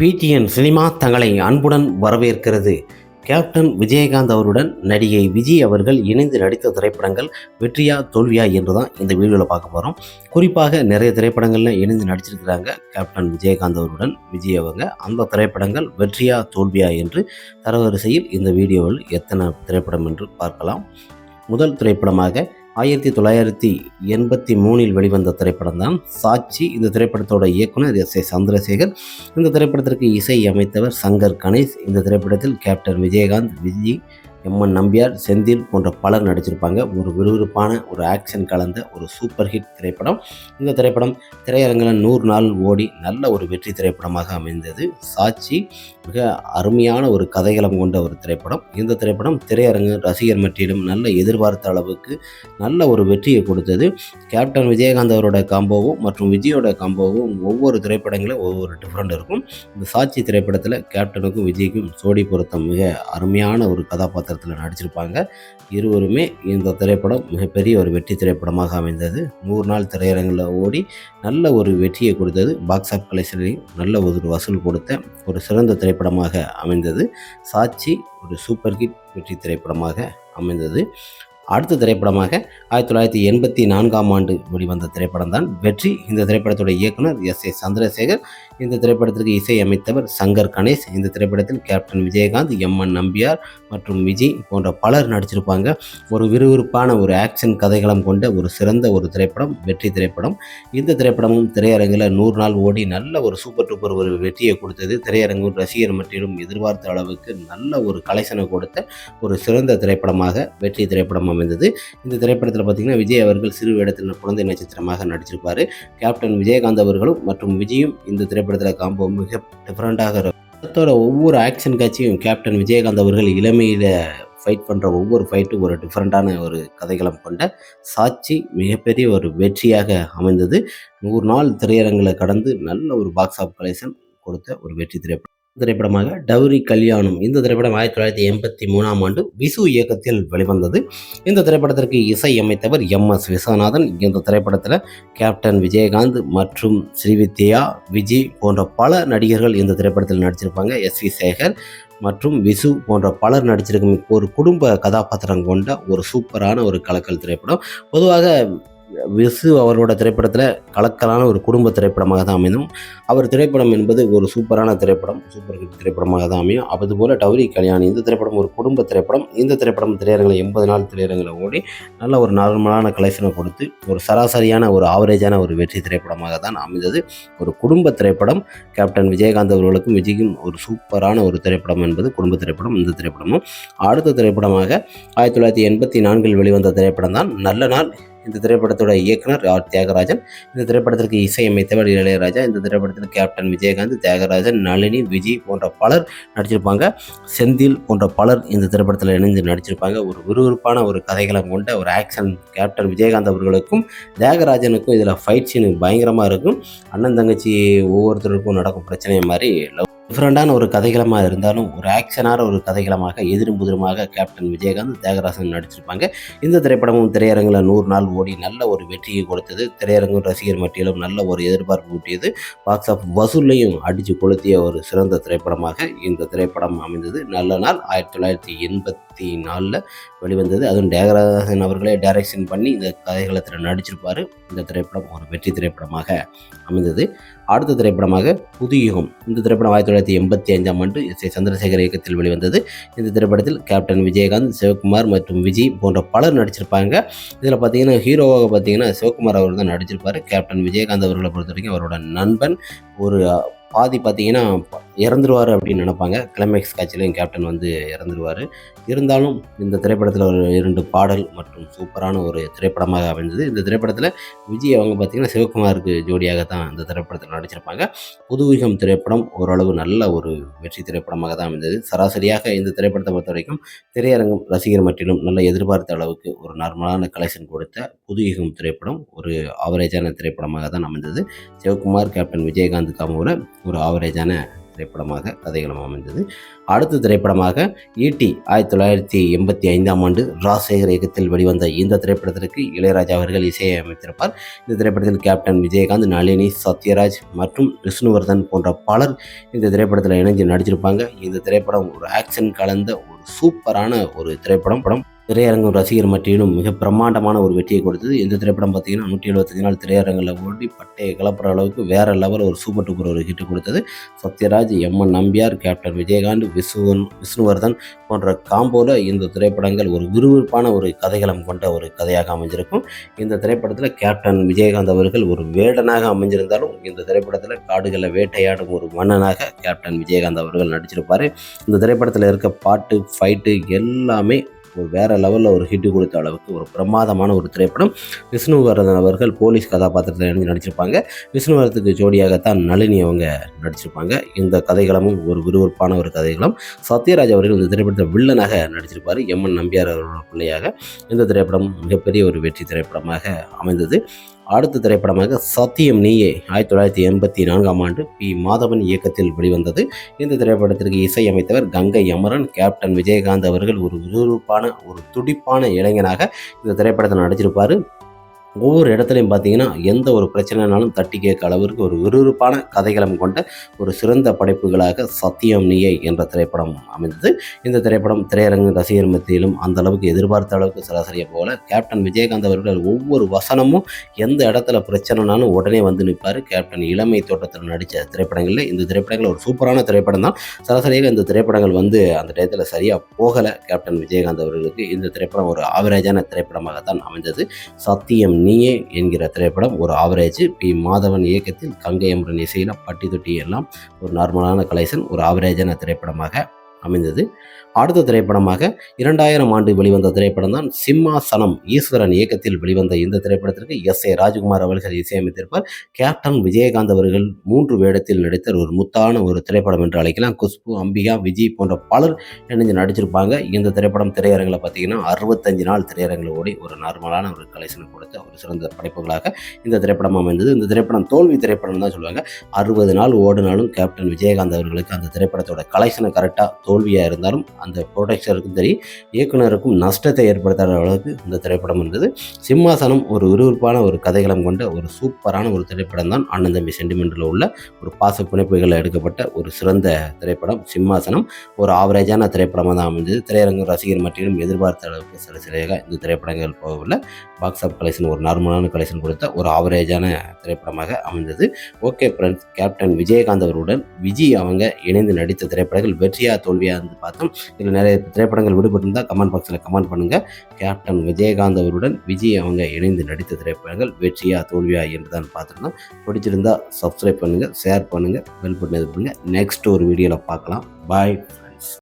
PTN cinema தங்களை அன்புடன் வரவேற்கிறது. கேப்டன் விஜயகாந்த் அவருடன் நடிகை விஜய் அவர்கள் இணைந்து நடித்த திரைப்படங்கள் வெற்றியா தோல்வியா என்று தான் இந்த வீடியோவில் பார்க்க போகிறோம் குறிப்பாக நிறைய திரைப்படங்களில் இணைந்து நடிச்சிருக்கிறாங்க கேப்டன் விஜயகாந்த் அவருடன் விஜய் அவங்க. அந்த திரைப்படங்கள் வெற்றியா தோல்வியா என்று தரவரிசையில் இந்த வீடியோவில் எத்தனை திரைப்படம் என்று பார்க்கலாம். முதல் திரைப்படமாக ஆயிரத்தி தொள்ளாயிரத்தி எண்பத்தி மூணில் வெளிவந்த திரைப்படம் தான் சாட்சி இந்த திரைப்படத்தோட இயக்குனர் எஸ் ஏ சந்திரசேகர். இந்த திரைப்படத்திற்கு இசை அமைத்தவர் சங்கர் கணேஷ். இந்த திரைப்படத்தில் captain Vijayakanth Vijay M N Nambiar Senthil போன்ற பலர் நடிச்சிருப்பாங்க. ஒரு விறுவிறுப்பான ஒரு ஆக்ஷன் கலந்த ஒரு சூப்பர் ஹிட் திரைப்படம். இந்த திரைப்படம் திரையரங்கில் நூறு நாள் ஓடி நல்ல ஒரு வெற்றி திரைப்படமாக அமைந்தது. சாட்சி மிக அருமையான ஒரு கதைகளம் கொண்ட ஒரு திரைப்படம். இந்த திரைப்படம் திரையரங்கு ரசிகர் மட்டியிலும் நல்ல எதிர்பார்த்த அளவுக்கு நல்ல ஒரு வெற்றியை கொடுத்தது. கேப்டன் விஜயகாந்த் அவரோட காம்போவும் மற்றும் விஜயோட காம்போவும் ஒவ்வொரு திரைப்படங்களும் ஒவ்வொரு டிஃப்ரெண்ட் இருக்கும். இந்த சாட்சி திரைப்படத்தில் கேப்டனுக்கும் விஜய்க்கும் சோடி பொருத்தம் மிக அருமையான ஒரு கதாபாத்திரம் கதாபாத்திரத்தில் நடிச்சிருப்பாங்க. இருவருமே இந்த திரைப்படம் மிகப்பெரிய ஒரு வெற்றி திரைப்படமாக அமைந்தது. நூறு நாள் திரையரங்கில் ஓடி நல்ல ஒரு வெற்றியை கொடுத்தது. பாக்ஸ் ஆஃப் கலெக்ஷனையும் நல்ல ஒரு வசூல் கொடுத்த ஒரு சிறந்த திரைப்படமாக அமைந்தது. சாட்சி ஒரு சூப்பர் ஹிட் வெற்றி திரைப்படமாக அமைந்தது. அடுத்த திரைப்படமாக ஆயிரத்தி தொள்ளாயிரத்தி எண்பத்தி நான்காம் ஆண்டு வெளிவந்த திரைப்படம் தான் வெற்றி. இந்த திரைப்படத்தோட இயக்குனர் எஸ் ஏ சந்திரசேகர் இந்த திரைப்படத்திற்கு இசையமைத்தவர் சங்கர் கணேஷ். இந்த திரைப்படத்தில் captain Vijayakanth M N Nambiar மற்றும் விஜய் போன்ற பலர் நடிச்சிருப்பாங்க. ஒரு விறுவிறுப்பான ஒரு ஆக்ஷன் கதைகளம் கொண்ட ஒரு சிறந்த ஒரு திரைப்படம் வெற்றி திரைப்படம். இந்த திரைப்படமும் திரையரங்கில் நூறு நாள் ஓடி நல்ல ஒரு சூப்பர் டூப்பர் ஒரு வெற்றியை கொடுத்தது. திரையரங்கும் ரசிகர் மட்டிலும் எதிர்பார்த்த அளவுக்கு நல்ல ஒரு கலெக்ஷனை கொடுத்த ஒரு சிறந்த திரைப்படமாக வெற்றி திரைப்படம் அமைந்தது. இந்த திரைப்படத்தில் பார்த்தீங்கன்னா விஜய் அவர்கள் சிறு வேடத்தில் குழந்தை நட்சத்திரமாக நடிச்சிருப்பார். கேப்டன் விஜயகாந்த் அவர்களும் மற்றும் விஜயும் இந்த திரைப்படத்தில் காம்போ மிக டிஃப்ரெண்ட்டாக இருக்கும். படத்தோட ஒவ்வொரு ஆக்ஷன் காட்சியும் கேப்டன் விஜயகாந்த் அவர்கள் இளமையில் ஃபைட் பண்ணுற ஒவ்வொரு ஃபைட்டும் ஒரு டிஃப்ரெண்ட்டான ஒரு கதைகளம் கொண்ட சாட்சி மிகப்பெரிய ஒரு வெற்றியாக அமைந்தது. நூறு நாள் திரையரங்களை கடந்து நல்ல ஒரு பாக்ஸ் ஆஃப் கலெக்ஷன் கொடுத்த ஒரு வெற்றி திரைப்படம். திரைப்படமாக டவுரி கல்யாணம். இந்த திரைப்படம் ஆயிரத்தி தொள்ளாயிரத்தி எண்பத்தி மூணாம் ஆண்டு விசு இயக்கத்தில் வெளிவந்தது. இந்த திரைப்படத்திற்கு இசை அமைத்தவர் எம் எஸ் விஸ்வநாதன். இந்த திரைப்படத்தில் கேப்டன் விஜயகாந்த் மற்றும் ஸ்ரீவித்யா விஜய் போன்ற பல நடிகர்கள் இந்த திரைப்படத்தில் நடிச்சிருப்பாங்க. எஸ் வி சேகர் மற்றும் விசு போன்ற பலர் நடிச்சிருக்கும் ஒரு குடும்ப கதாபாத்திரம் கொண்ட ஒரு சூப்பரான ஒரு கலக்கல் திரைப்படம். பொதுவாக விசு அவரோட திரைப்படத்தில் கலக்கலான ஒரு குடும்ப திரைப்படமாக தான் அமையும். அவர் திரைப்படம் என்பது ஒரு சூப்பரான திரைப்படம் சூப்பர் ஹிட் திரைப்படமாக தான் அமையும். அதுபோல் டவுரி கல்யாணி இந்த திரைப்படம் ஒரு குடும்ப திரைப்படம். இந்த திரைப்படம் திரையரங்கில் எண்பது நாள் திரையரங்கில் ஓடி நல்ல ஒரு நார்மலான கலெக்ஷனை கொடுத்து ஒரு சராசரியான ஒரு ஆவரேஜான ஒரு வெற்றி திரைப்படமாக தான் அமைந்தது. ஒரு குடும்ப திரைப்படம். கேப்டன் விஜயகாந்த் அவர்களுக்கும் விஜய்க்கும் ஒரு சூப்பரான ஒரு திரைப்படம் என்பது குடும்ப திரைப்படம் இந்த திரைப்படமும். அடுத்த திரைப்படமாக ஆயிரத்தி தொள்ளாயிரத்தி எண்பத்தி நான்கில் வெளிவந்த திரைப்படம் தான் நல்ல நாள். இந்த திரைப்படத்தோட இயக்குனர் ஆர். தியாகராஜன். இந்த திரைப்படத்திற்கு இசையமைத்தவர் இளையராஜா இந்த திரைப்படத்தில் கேப்டன் விஜயகாந்த் தியாகராஜன் நளினி விஜய் போன்ற பலர் நடிச்சிருப்பாங்க. செந்தில் போன்ற பலர் இந்த திரைப்படத்தில் இணைந்து நடிச்சிருப்பாங்க. ஒரு விறுவிறுப்பான ஒரு கதைகளம் கொண்ட ஒரு ஆக்ஷன் கேப்டன் விஜயகாந்த் அவர்களுக்கும் தியாகராஜனுக்கும் இதில் ஃபைட் சீன் பயங்கரமாக இருக்கும். அண்ணன் தங்கச்சி ஒவ்வொருத்தருக்கும் நடக்கும் பிரச்சனை மாதிரி லவ் டிஃப்ரெண்டான ஒரு கதைகளமாக இருந்தாலும் ஒரு ஆக்ஷனான ஒரு கதைகளமாக எதிரும்புதிரமாக கேப்டன் விஜயகாந்த் தேகராசன் நடிச்சிருப்பாங்க. இந்த திரைப்படமும் திரையரங்கில் நூறு நாள் ஓடி நல்ல ஒரு வெற்றியை கொடுத்தது. திரையரங்கும் ரசிகர் மட்டியிலும் நல்ல ஒரு எதிர்பார்ப்பு ஊட்டியது. பாக்ஸ் ஆஃப் வசூல்லையும் அடித்து கொளுத்திய ஒரு சிறந்த திரைப்படமாக இந்த திரைப்படம் அமைந்தது. நல்ல நாள் ஆயிரத்தி தொள்ளாயிரத்தி எண்பத்தி நாலில் வெளிவந்தது. அதுவும் தியாகராஜன் அவர்களே டைரக்ஷன் பண்ணி இந்த கதைகளத்தில் நடிச்சிருப்பார். இந்த திரைப்படம் ஒரு வெற்றி திரைப்படமாக அமைந்தது. அடுத்த திரைப்படமாக புதுயுகம். இந்த திரைப்படம் ஆயிரத்தி தொள்ளாயிரத்தி எண்பத்தி ஐந்தாம் ஆண்டு எஸ் ஏ சந்திரசேகர் இயக்கத்தில் வெளிவந்தது. இந்த திரைப்படத்தில் கேப்டன் விஜயகாந்த் சிவகுமார் மற்றும் விஜய் போன்ற பலர் நடிச்சிருப்பாங்க. இதில் பார்த்தீங்கன்னா ஹீரோவாக பார்த்தீங்கன்னா சிவகுமார் அவர் தான் நடிச்சிருப்பார். கேப்டன் விஜயகாந்த் அவர்களை பொறுத்த வரைக்கும் அவரோட நண்பன் ஒரு பாதி பார்த்தீங்கன்னா இறந்துருவார் அப்படின்னு நினைப்பாங்க. கிளைமேக்ஸ் காட்சியிலையும் கேப்டன் வந்து இறந்துருவார். இருந்தாலும் இந்த திரைப்படத்தில் ஒரு இரண்டு பாடல் மற்றும் சூப்பரான ஒரு திரைப்படமாக அமைந்தது. இந்த திரைப்படத்தில் விஜய் அவங்க பார்த்தீங்கன்னா சிவகுமாருக்கு ஜோடியாக தான் இந்த திரைப்படத்தில் நடிச்சிருப்பாங்க. புதுவிகம் திரைப்படம் ஓரளவு நல்ல ஒரு வெற்றி திரைப்படமாக தான் அமைந்தது. சராசரியாக இந்த திரைப்படத்தை பொறுத்த வரைக்கும் திரையரங்கம் ரசிகர் மட்டிலும் நல்ல எதிர்பார்த்த அளவுக்கு ஒரு நார்மலான கலெக்ஷன் கொடுத்த புதுவிகம் திரைப்படம் ஒரு ஆவரேஜான திரைப்படமாக தான் அமைந்தது. சிவகுமார் கேப்டன் விஜயகாந்த் காமோட ஒரு ஆவரேஜான திரைப்படமாக கதைகளும் அமைந்தது. அடுத்த திரைப்படமாக ஈட்டி ஆயிரத்தி தொள்ளாயிரத்தி எண்பத்தி ஐந்தாம் ஆண்டு ராஜசேகர் இயக்கத்தில் வெளிவந்த இந்த திரைப்படத்திற்கு இளையராஜா அவர்கள் இசையை அமைத்திருப்பார் இந்த திரைப்படத்தில் கேப்டன் விஜயகாந்த் நளினி சத்யராஜ் மற்றும் விஷ்ணுவர்தன் போன்ற பலர் இந்த திரைப்படத்தில் இணைஞ்சு நடிச்சிருப்பாங்க. இந்த திரைப்படம் ஒரு ஆக்ஷன் கலந்த ஒரு சூப்பரான ஒரு திரைப்படம். படம் திரையரங்கம் ரசிகர் மட்டியிலும் மிக பிரம்மாண்டமான ஒரு வெற்றியை கொடுத்தது. இந்த திரைப்படம் பார்த்தீங்கன்னா நூற்றி எழுபத்தஞ்சு நாள் திரையரங்கில் ஓடி பட்டையை கிளப்புற அளவுக்கு வேற லெவல் ஒரு சூப்பர் டூப்பர் ஒரு ஹிட் கொடுத்தது. Sathyaraj M N Nambiar captain Vijayakanth Visuvan Vishnuvardhan போன்ற காம்போல இந்த திரைப்படங்கள் ஒரு விறுவிறுப்பான ஒரு கதைகளம் கொண்ட ஒரு கதையாக அமைஞ்சிருக்கும். இந்த திரைப்படத்தில் கேப்டன் விஜயகாந்த் அவர்கள் ஒரு வேடனாக அமைஞ்சிருந்தாலும் இந்த திரைப்படத்தில் காடுகளை வேட்டையாடும் ஒரு மன்னனாக கேப்டன் விஜயகாந்த் அவர்கள் நடிச்சிருப்பார். இந்த திரைப்படத்தில் இருக்க பாட்டு ஃபைட்டு எல்லாமே ஒரு வேறு லெவலில் ஒரு ஹிட் கொடுத்த அளவுக்கு ஒரு பிரமாதமான ஒரு திரைப்படம். விஷ்ணுவர்தன் அவர்கள் போலீஸ் கதாபாத்திரத்தில் இணைந்து நடிச்சிருப்பாங்க. விஷ்ணுவர்தத்துக்கு ஜோடியாகத்தான் நளினி அவங்க நடிச்சிருப்பாங்க. இந்த கதைகளமும் ஒரு விறுவிறுப்பான ஒரு கதைகளும் சத்யராஜ் அவர்கள் இந்த திரைப்படத்தில் வில்லனாக நடிச்சிருப்பார். எம் என் நம்பியார் அவர்களோட பிள்ளையாக. இந்த திரைப்படம் மிகப்பெரிய ஒரு வெற்றி திரைப்படமாக அமைந்தது. அடுத்த திரைப்படமாக சத்தியம் நீயே ஆயிரத்தி தொள்ளாயிரத்தி எண்பத்தி நான்காம் ஆண்டு பி. மாதவன் இயக்கத்தில் வெளிவந்தது. இந்த திரைப்படத்திற்கு இசையமைத்தவர் கங்கை அமரன் கேப்டன் விஜயகாந்த் அவர்கள் ஒரு விறுவிறுப்பான ஒரு துடிப்பான இளைஞனாக இந்த திரைப்படத்தில் நடிச்சிருப்பார் ஒவ்வொரு இடத்துலையும் பார்த்தீங்கன்னா எந்த ஒரு பிரச்சனைனாலும் தட்டி கேட்க அளவிற்கு ஒரு விறுவிறுப்பான கதைகளும் கொண்ட ஒரு சிறந்த படைப்புகளாக சத்தியம் நீயை என்ற திரைப்படம் அமைந்தது. இந்த திரைப்படம் திரையரங்கு ரசிகர் மத்தியிலும் அந்த அளவுக்கு எதிர்பார்த்த அளவுக்கு சராசரியை போல கேப்டன் விஜயகாந்த் அவர்கள் ஒவ்வொரு வசனமும் எந்த இடத்துல பிரச்சனைனாலும் உடனே வந்து நிற்பார் கேப்டன் இளமை தோட்டத்தில் நடித்த திரைப்படங்களில் இந்த திரைப்படங்கள் ஒரு சூப்பரான திரைப்படம் தான். சராசரியாக இந்த திரைப்படங்கள் வந்து அந்த டயத்தில் சரியாக போகலை. கேப்டன் விஜயகாந்த் அவர்களுக்கு இந்த திரைப்படம் ஒரு ஆவரேஜான திரைப்படமாகத்தான் அமைந்தது. சத்தியம் நீயே என்கிற திரைப்படம் ஒரு ஆவரேஜ் பி மாதவன் இயக்கத்தில் கங்கை அமரன் இசையில் பட்டி தொட்டி எல்லாம் ஒரு நார்மலான கலெக்ஷன் ஒரு ஆவரேஜான திரைப்படமாக அமைந்தது. அடுத்த திரைப்படமாக இரண்டாயிரம் ஆண்டு வெளிவந்த திரைப்படம் தான் சிம்மாசனம் ஈஸ்வரன் இயக்கத்தில் வெளிவந்த இந்த திரைப்படத்திற்கு எஸ் ஏ ராஜ்குமார் அவர்கள் இசையமைத்திருப்பார். கேப்டன் விஜயகாந்த் அவர்கள் மூன்று வேடத்தில் நடித்த ஒரு முத்தான ஒரு திரைப்படம் என்று அழைக்கலாம். குஷ்பு அம்பிகா விஜய் போன்ற பலர் இணைஞ்சு நடிச்சிருப்பாங்க. இந்த திரைப்படம் திரையரங்கில் பார்த்தீங்கன்னா அறுபத்தஞ்சு நாள் திரையரங்கில் ஓடி ஒரு நார்மலான ஒரு கலெக்ஷன் கொடுத்த ஒரு சிறந்த படைப்புகளாக இந்த திரைப்படம் அமைந்தது. இந்த திரைப்படம் தோல்வி திரைப்படம் தான் சொல்லுவாங்க. அறுபது நாள் ஓடினாலும் கேப்டன் விஜயகாந்த் அவர்களுக்கு அந்த திரைப்படத்தோட கலெக்ஷனை கரெக்டாக தோல்வியாக இருந்தாலும் அந்த ப்ரொடக்ஷருக்கும் சரி இயக்குனருக்கும் நஷ்டத்தை ஏற்படுத்தாத அளவுக்கு இந்த திரைப்படம் இருந்தது. சிம்மாசனம் ஒரு விறுவிறுப்பான ஒரு கதைகளம் கொண்ட ஒரு சூப்பரான ஒரு திரைப்படம் தான் அண்ணன் தம்பி சென்டிமெண்டில் உள்ள ஒரு பாச பிணைப்புகளில் எடுக்கப்பட்ட ஒரு சிறந்த திரைப்படம் சிம்மாசனம். ஒரு ஆவரேஜான திரைப்படமாக தான் அமைஞ்சது. திரையரங்கு ரசிகர் மட்டிலும் எதிர்பார்த்த அளவுக்கு சில சிலையாக இந்த திரைப்படங்கள் போகவில்லை. பாக்ஸ் ஆஃப் கலெக்ஷன் ஒரு நார்மலான கலெக்ஷன் கொடுத்த ஒரு ஆவரேஜான திரைப்படமாக அமைந்தது. ஓகே ஃப்ரெண்ட்ஸ் கேப்டன் விஜயகாந்த் அவருடன் விஜய் அவங்க இணைந்து நடித்த திரைப்படங்கள் வெற்றியா தோல்வி தோல்வியாக இருந்து பார்த்தோம் இதில் நிறைய திரைப்படங்கள் விடுபட்டிருந்தால் கமெண்ட் பாக்ஸில் கமெண்ட் பண்ணுங்கள் கேப்டன் விஜயகாந்த் அவருடன் விஜய் அவங்க இணைந்து நடித்த திரைப்படங்கள் வெற்றியா தோல்வியா என்று தான் பார்த்துருந்தோம் பிடிச்சிருந்தா சப்ஸ்கிரைப் பண்ணுங்கள் ஷேர் பண்ணுங்கள் பெல் பட்டன் இது பண்ணுங்கள் நெக்ஸ்ட் ஒரு வீடியோவில் பார்க்கலாம். பாய்